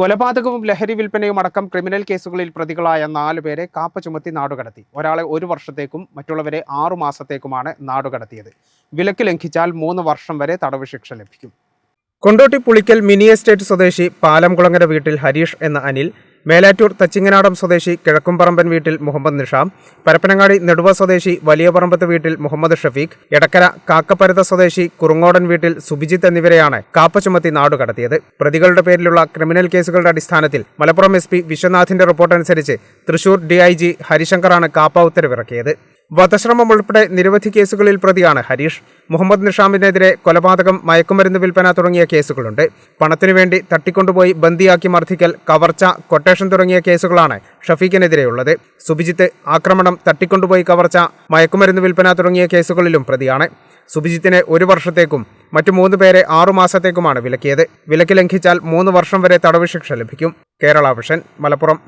കൊലപാതകവും ലഹരി വിൽപ്പനയും അടക്കം ക്രിമിനൽ കേസുകളിൽ പ്രതികളായ നാലുപേരെ കാപ്പ ചുമത്തി നാടുകടത്തി. ഒരാളെ ഒരു വർഷത്തേക്കും മറ്റുള്ളവരെ ആറു മാസത്തേക്കുമാണ് നാടുകടത്തിയത്. വിലക്ക് ലംഘിച്ചാൽ മൂന്ന് വർഷം വരെ തടവ് ശിക്ഷ ലഭിക്കും. കൊണ്ടോട്ടി പുളിക്കൽ മിനി എസ്റ്റേറ്റ് സ്വദേശി പാലംകുളങ്ങര വീട്ടിൽ ഹരീഷ് എന്ന അനിൽ മേലാറ്റൂർ തച്ചിങ്ങനാടം സ്വദേശി കിഴക്കുംപറമ്പൻ വീട്ടിൽ മുഹമ്മദ് നിഷാം പരപ്പനങ്ങാടി നെടുവ സ്വദേശി വലിയ പറമ്പത്ത് വീട്ടിൽ മുഹമ്മദ് ഷഫീഖ് എടക്കര കാക്കപ്പരുത സ്വദേശി കുറുങ്ങോടൻ വീട്ടിൽ സുബിജിത്ത് എന്നിവരെയാണ് കാപ്പ ചുമത്തി നാടുകടത്തിയത് പ്രതികളുടെ പേരിലുള്ള ക്രിമിനൽ കേസുകളുടെ അടിസ്ഥാനത്തിൽ മലപ്പുറം എസ് പി വിശ്വനാഥിന്റെ റിപ്പോർട്ടനുസരിച്ച് തൃശൂർ ഡിഐജി ഹരിശങ്കറാണ് കാപ്പ ഉത്തരവിറക്കിയത്. വധശ്രമം ഉൾപ്പെടെ നിരവധി കേസുകളിൽ പ്രതിയാണ് ഹരീഷ്. മുഹമ്മദ് നിഷാമിനെതിരെ കൊലപാതകം മയക്കുമരുന്ന് വിൽപ്പന തുടങ്ങിയ കേസുകളുണ്ട്. പണത്തിനു വേണ്ടി തട്ടിക്കൊണ്ടുപോയി ബന്ദിയാക്കി മർദ്ദിക്കൽ കവർച്ച കൊട്ടേഷൻ തുടങ്ങിയ കേസുകളാണ് ഷഫീഖിനെതിരെയുള്ളത്. സുഭിജിത്ത് ആക്രമണം തട്ടിക്കൊണ്ടുപോയി കവർച്ച മയക്കുമരുന്ന് വിൽപ്പന തുടങ്ങിയ കേസുകളിലും പ്രതിയാണ്. സുഭിജിത്തിനെ ഒരു വർഷത്തേക്കും മറ്റു മൂന്ന് പേരെ ആറു മാസത്തേക്കുമാണ് വിലക്കിയത്. വിലക്ക് ലംഘിച്ചാൽ മൂന്ന് വർഷം വരെ തടവ് ശിക്ഷ ലഭിക്കും. കേരള വിഷൻ മലപ്പുറം.